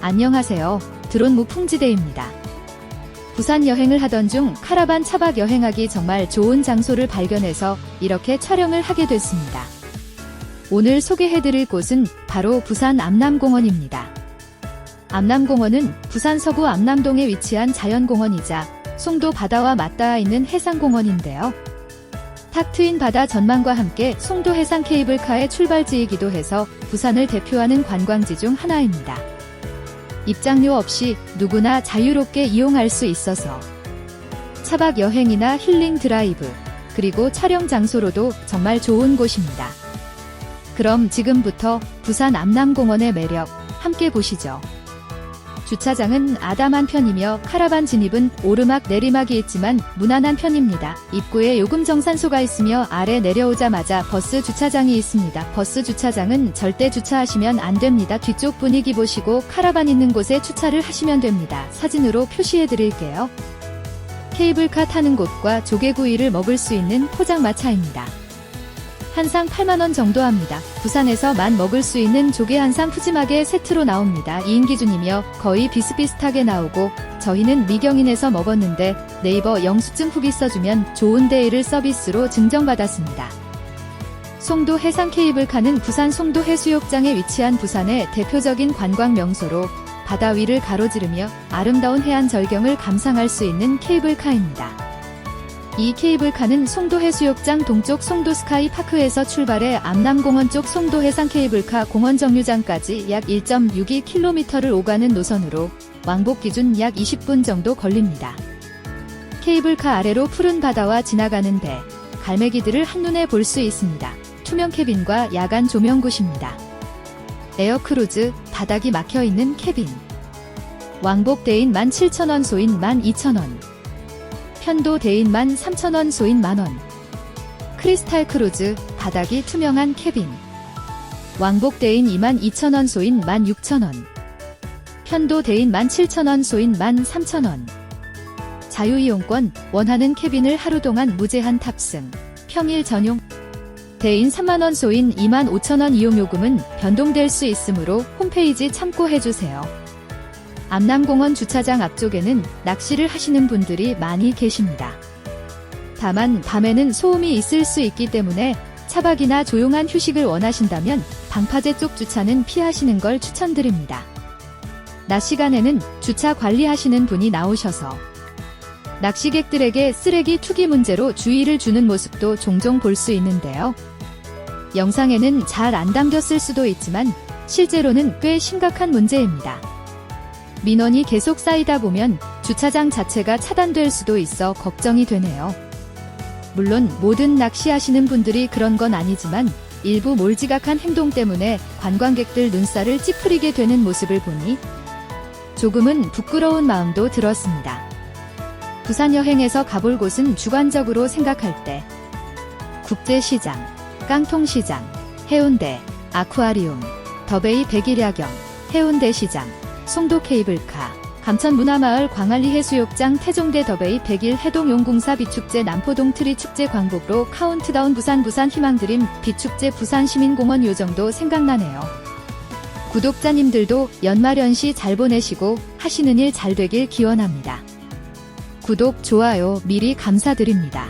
안녕하세요. 드론 무풍지대입니다. 부산 여행을 하던 중 카라반 차박 여행하기 정말 좋은 장소를 발견해서 이렇게 촬영을 하게 됐습니다. 오늘 소개해드릴 곳은 바로 부산 암남공원입니다. 암남공원은 부산 서구 암남동에 위치한 자연공원이자 송도 바다와 맞닿아 있는 해상공원인데요. 탁 트인 바다 전망과 함께 송도 해상 케이블카의 출발지이기도 해서 부산을 대표하는 관광지 중 하나입니다. 입장료 없이 누구나 자유롭게 이용할 수 있어서 차박 여행이나 힐링 드라이브, 그리고 촬영 장소로도 정말 좋은 곳입니다. 그럼 지금부터 부산 암남공원의 매력 함께 보시죠. 주차장은 아담한 편이며 카라반 진입은 오르막 내리막이 있지만 무난한 편입니다. 입구에 요금 정산소가 있으며 아래 내려오자마자 버스 주차장이 있습니다. 버스 주차장은 절대 주차하시면 안 됩니다. 뒤쪽 분위기 보시고 카라반 있는 곳에 주차를 하시면 됩니다. 사진으로 표시해 드릴게요. 케이블카 타는 곳과 조개구이를 먹을 수 있는 포장마차입니다. 한 상 8만원 정도 합니다. 부산에서만 먹을 수 있는 조개 한 상 푸짐하게 세트로 나옵니다. 2인 기준이며 거의 비슷비슷하게 나오고 저희는 미경인에서 먹었는데 네이버 영수증 후기 써주면 좋은 데이를 서비스로 증정받았습니다. 송도 해상 케이블카는 부산 송도 해수욕장에 위치한 부산의 대표적인 관광 명소로 바다 위를 가로지르며 아름다운 해안 절경을 감상할 수 있는 케이블카입니다. 이 케이블카는 송도 해수욕장 동쪽 송도 스카이 파크에서 출발해 암남공원 쪽 송도 해상 케이블카 공원 정류장까지 약 1.62km를 오가는 노선으로 왕복 기준 약 20분 정도 걸립니다. 케이블카 아래로 푸른 바다와 지나가는데 갈매기들을 한눈에 볼 수 있습니다. 투명 캐빈과 야간 조명굿입니다. 에어크루즈, 바닥이 막혀 있는 캐빈. 왕복 대인 17,000원 소인 12,000원. 편도 대인 13,000원 소인 만원. 크리스탈 크루즈, 바닥이 투명한 캐빈. 왕복 대인 22,000원 소인 16,000원. 편도 대인 17,000원 소인 13,000원. 자유이용권, 원하는 캐빈을 하루 동안 무제한 탑승. 평일 전용. 대인 3만원 소인 25,000원 이용요금은 변동될 수 있으므로 홈페이지 참고해주세요. 암남공원 주차장 앞쪽에는 낚시를 하시는 분들이 많이 계십니다. 다만 밤에는 소음이 있을 수 있기 때문에 차박이나 조용한 휴식을 원하신다면 방파제 쪽 주차는 피하시는 걸 추천드립니다. 낮 시간에는 주차 관리하시는 분이 나오셔서 낚시객들에게 쓰레기 투기 문제로 주의를 주는 모습도 종종 볼 수 있는데요. 영상에는 잘 안 담겼을 수도 있지만 실제로는 꽤 심각한 문제입니다. 민원이 계속 쌓이다 보면 주차장 자체가 차단될 수도 있어 걱정이 되네요. 물론 모든 낚시하시는 분들이 그런 건 아니지만 일부 몰지각한 행동 때문에 관광객들 눈살을 찌푸리게 되는 모습을 보니 조금은 부끄러운 마음도 들었습니다. 부산 여행에서 가볼 곳은 주관적으로 생각할 때 국제시장, 깡통시장, 해운대, 아쿠아리움, 더베이 백일야경, 해운대 시장, 송도 케이블카, 감천 문화마을 광안리 해수욕장 태종대 더베이 백일 해동용궁사 비축제 남포동 트리 축제 광복로 카운트다운 부산 부산 희망드림 비축제 부산시민공원 요 정도 생각나네요. 구독자님들도 연말연시 잘 보내시고 하시는 일 잘 되길 기원합니다. 구독, 좋아요 미리 감사드립니다.